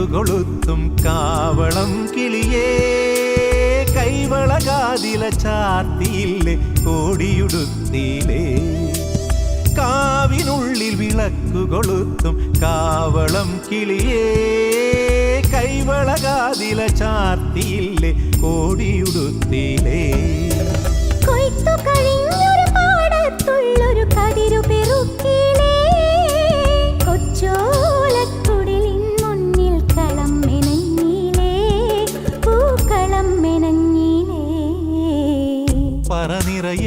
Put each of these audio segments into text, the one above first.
കൊളുത്തും കാവളം കിളിയേ. കൈവളകാതില ചാർത്തിയില്ലേ കോടിയുടുത്തിയിലേ. കാവിനുള്ളിൽ വിളക്കു കൊളുത്തും കാവളം കിളിയേ. കൈവളകാതില ചാർത്തിയില്ലേ കോടിയുടുത്തിയിലേ.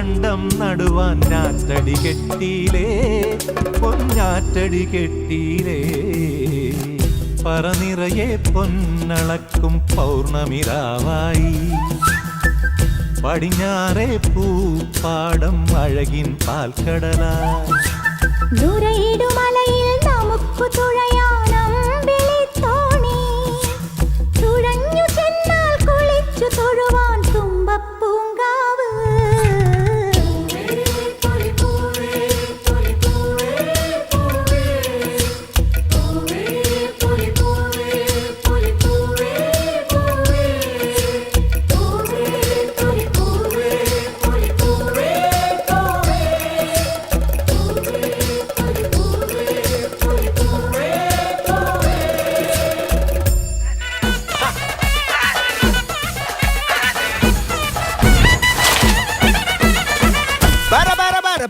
കണ്ടം നടുവാൻ ഞാറ്റടി കെട്ടിയിലേ പൊന്നാറ്റടി കെട്ടിയിലേ. പറനിറയെ പൊന്നളക്കും പൗർണമിരാവായി പടിഞ്ഞാറെ പൂപ്പാടം അഴകിൻ പാൽക്കടലായി. നമുക്ക് തുഴയാനമ്പിളിത്തോണി.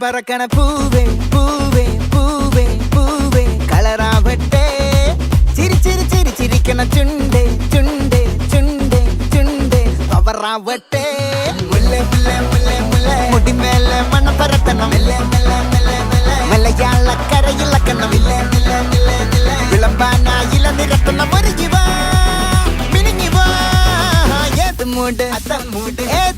பரபரக்கன பூவே பூவே பூவே பூவே கலராவட்டே. சிரி சிரி சிரி சிரிக்கன சுண்டே சுண்டே சுண்டே சுண்டே. பவராவட்டே. முல்லை முல்லை முல்லை முல்லை. முடி மேல மன பரத்தனம் மெல்ல மெல்ல மெல்ல மெல்ல. மலையாள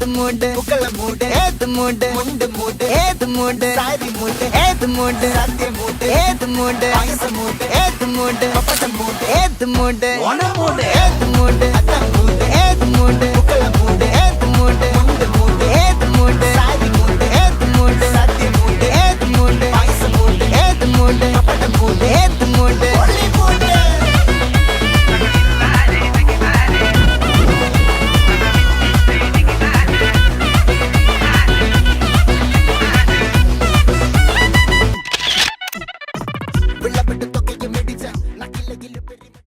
ஏத்து மூண்டு புக்கல மூண்டு ஏத்து மூண்டு முண்டு மூண்டு ஏத்து மூண்டு சாரி மூண்டு ஏத்து மூண்டு சத்திய மூண்டு ஏத்து மூண்டு அகச மூண்டு ஏத்து மூண்டு பப்பட்ட மூண்டு ஏத்து மூண்டு ஒன மூண்டு ஏத்து மூண்டு அத்த மூண்டு ஏத்து மூண்டு புக்கல மூண்டு ஏத்து மூண்டு